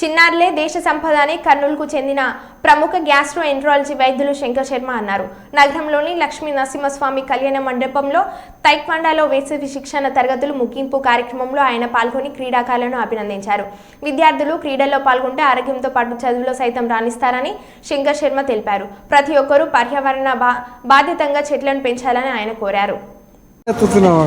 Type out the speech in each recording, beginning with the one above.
చిన్నారులే దేశ సంపద అని కర్నూలుకు చెందిన ప్రముఖ గ్యాస్ట్రో ఎంట్రాలజీ వైద్యులు శంకర్ శర్మ అన్నారు. నగరంలోని లక్ష్మీ నరసింహస్వామి కళ్యాణ మండపంలో తైక్వాండాలో వేసవి శిక్షణ తరగతులు ముగింపు కార్యక్రమంలో ఆయన పాల్గొని క్రీడాకారులను అభినందించారు. విద్యార్థులు క్రీడల్లో పాల్గొంటే ఆరోగ్యంతో పాటు చదువులో సైతం రాణిస్తారని శంకర్ శర్మ తెలిపారు. ప్రతి ఒక్కరూ పర్యావరణ బా బాధ్యతంగా చెట్లను పెంచాలని ఆయన కోరారు. ఎత్తుతున్నావా?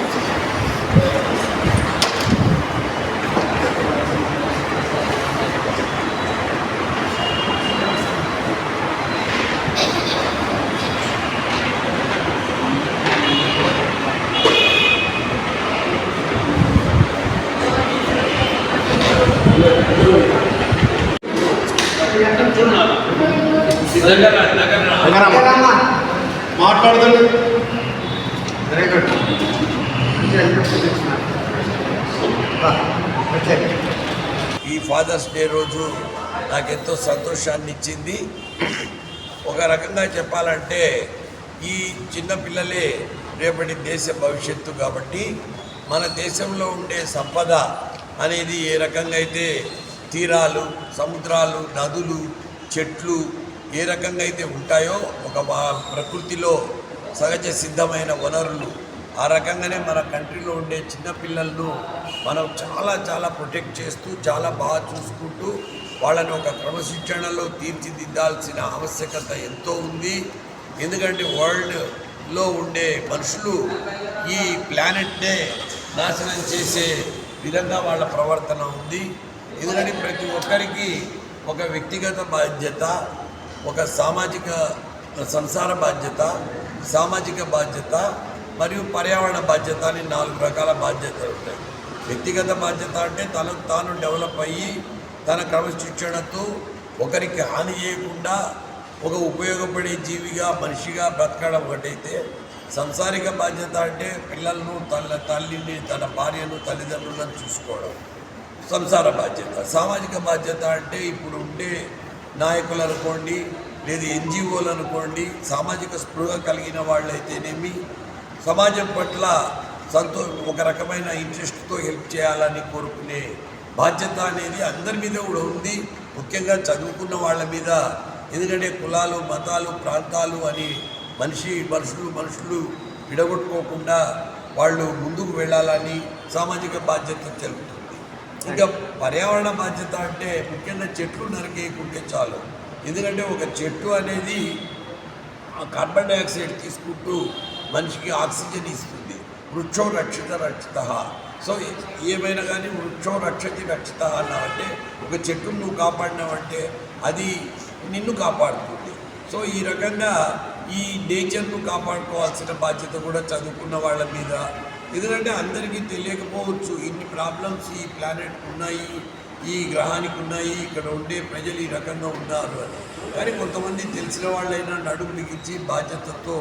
మాట్లాడదండి ఈ ఫాదర్స్ డే రోజు నాకు ఎంతో సంతోషాన్ని ఇచ్చింది ఒక రకంగా చెప్పాలంటే ఈ చిన్న పిల్లలే రేపటి దేశ భవిష్యత్తు కాబట్టి మన దేశంలో ఉండే సంపద అనేది ఏ రకంగా అయితే తీరాలు సముద్రాలు నదులు చెట్లు ఏ రకంగా అయితే ఉంటాయో ఒక వా- ప్రకృతిలో సహజ సిద్ధమైన వనరులు ఆ రకంగానే మన కంట్రీలో ఉండే చిన్నపిల్లలను మనం చాలా చాలా ప్రొటెక్ట్ చేస్తూ చాలా బాగా చూసుకుంటూ వాళ్ళని ఒక క్రమశిక్షణలో తీర్చిదిద్దాల్సిన ఆవశ్యకత ఎంతో ఉంది. ఎందుకంటే వరల్డ్లో ఉండే మనుషులు ఈ ప్లానెట్నే నాశనం చేసే విధంగా వాళ్ళ ప్రవర్తన ఉంది. ఎందుకంటే ప్రతి ఒక్కరికి ఒక వ్యక్తిగత బాధ్యత ఒక సామాజిక సంసార బాధ్యత సామాజిక బాధ్యత మరియు పర్యావరణ బాధ్యత అని నాలుగు రకాల బాధ్యతలు ఉంటాయి. వ్యక్తిగత బాధ్యత అంటే తనకు తాను డెవలప్ అయ్యి తన క్రమశిక్షణతో ఒకరికి హాని చేయకుండా ఒక ఉపయోగపడే జీవిగా మనిషిగా బ్రతకడం ఒకటైతే సంసారిక బాధ్యత అంటే పిల్లలను తల్లి తల్లిని తన భార్యను తల్లిదండ్రులను చూసుకోవడం. సంసార బాధ్యత సామాజిక బాధ్యత అంటే ఇప్పుడు ఉండే నాయకులు అనుకోండి లేదా ఎన్జిఓలు అనుకోండి సామాజిక స్పృహ కలిగిన వాళ్ళైతేనేమి సమాజం పట్ల సంతో ఒక రకమైన ఇంట్రెస్ట్తో హెల్ప్ చేయాలని కోరుకునే బాధ్యత అనేది అందరి మీద కూడా ఉంది. ముఖ్యంగా చదువుకున్న వాళ్ళ మీద. ఎందుకంటే కులాలు మతాలు ప్రాంతాలు అని మనిషి మనుషులు మనుషులు విడగొట్టుకోకుండా వాళ్ళు ముందుకు వెళ్ళాలని సామాజిక బాధ్యత తెలుపుతుంది. ఇంకా పర్యావరణ బాధ్యత అంటే ముఖ్యంగా చెట్లు నరికేయకుంటే చాలు. ఎందుకంటే ఒక చెట్టు అనేది కార్బన్ డైఆక్సైడ్ తీసుకుంటూ మనిషికి ఆక్సిజన్ ఇస్తుంది. వృక్షం రక్షిత రక్షిత. సో ఏమైనా కానీ వృక్షం రక్షతి రక్షిత అన్నావంటే ఒక చెట్టును నువ్వు కాపాడినావంటే అది నిన్ను కాపాడుతుంది. సో ఈ రకంగా ఈ నేచర్ను కాపాడుకోవాల్సిన బాధ్యత కూడా చదువుకున్న వాళ్ళ మీద ఎందుకంటే అందరికీ తెలియకపోవచ్చు ఇన్ని ప్రాబ్లమ్స్ ఈ ప్లానెట్ ఉన్నాయి ఈ గ్రహానికి ఉన్నాయి ఇక్కడ ఉండే ప్రజలు ఈ రకంగా ఉన్నారు అని. కానీ కొంతమంది తెలిసిన వాళ్ళైనా అడుగు బిగించి బాధ్యతతో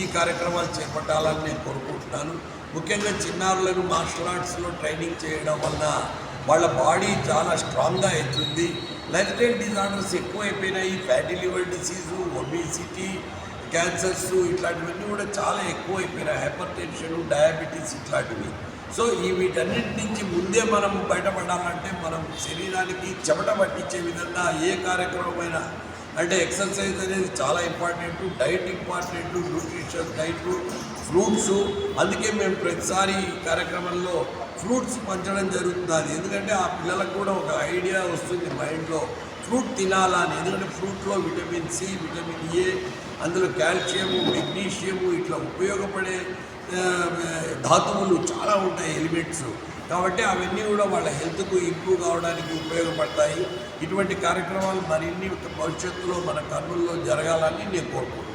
ఈ కార్యక్రమాలు చేపట్టాలని నేను కోరుకుంటున్నాను. ముఖ్యంగా చిన్నారులను మార్షల్ ఆర్ట్స్లో ట్రైనింగ్ చేయడం వల్ల వాళ్ళ బాడీ చాలా స్ట్రాంగ్గా అవుతుంది. లైఫ్ స్టైల్ డిజార్డర్స్ ఎక్కువైపోయినాయి fatty liver disease obesity cancers ఇట్లాంటివన్నీ కూడా చాలా ఎక్కువైపోయినాయి. హైపర్ టెన్షన్ డయాబెటీస్ ఇట్లాంటివి. సో ఈ వీటన్నిటి నుంచి ముందే మనం బయటపడాలంటే మనం శరీరానికి చెమట పట్టించే విధంగా ఏ కార్యక్రమమైన అంటే ఎక్సర్సైజ్ అనేది చాలా important diet important nutrition diet fruits అందుకే మేము ప్రతిసారి ఈ కార్యక్రమంలో ఫ్రూట్స్ పంచడం జరుగుతుంది. ఎందుకంటే ఆ పిల్లలకు కూడా ఒక ఐడియా వస్తుంది మైండ్లో ఫ్రూట్ తినాలని ఎందుకంటే ఫ్రూట్లో విటమిన్ సి విటమిన్ ఏ అందులో కాల్షియము మెగ్నీషియము ఇట్లా ఉపయోగపడే ధాతువులు చాలా ఉంటాయి ఎలిమెంట్స్. కాబట్టి అవన్నీ కూడా వాళ్ళ హెల్త్కు ఇంప్రూవ్ కావడానికి ఉపయోగపడతాయి. ఇటువంటి కార్యక్రమాలు మరిన్ని భవిష్యత్తులో మన కర్నూలులో జరగాలని నేను కోరుకుంటున్నాను.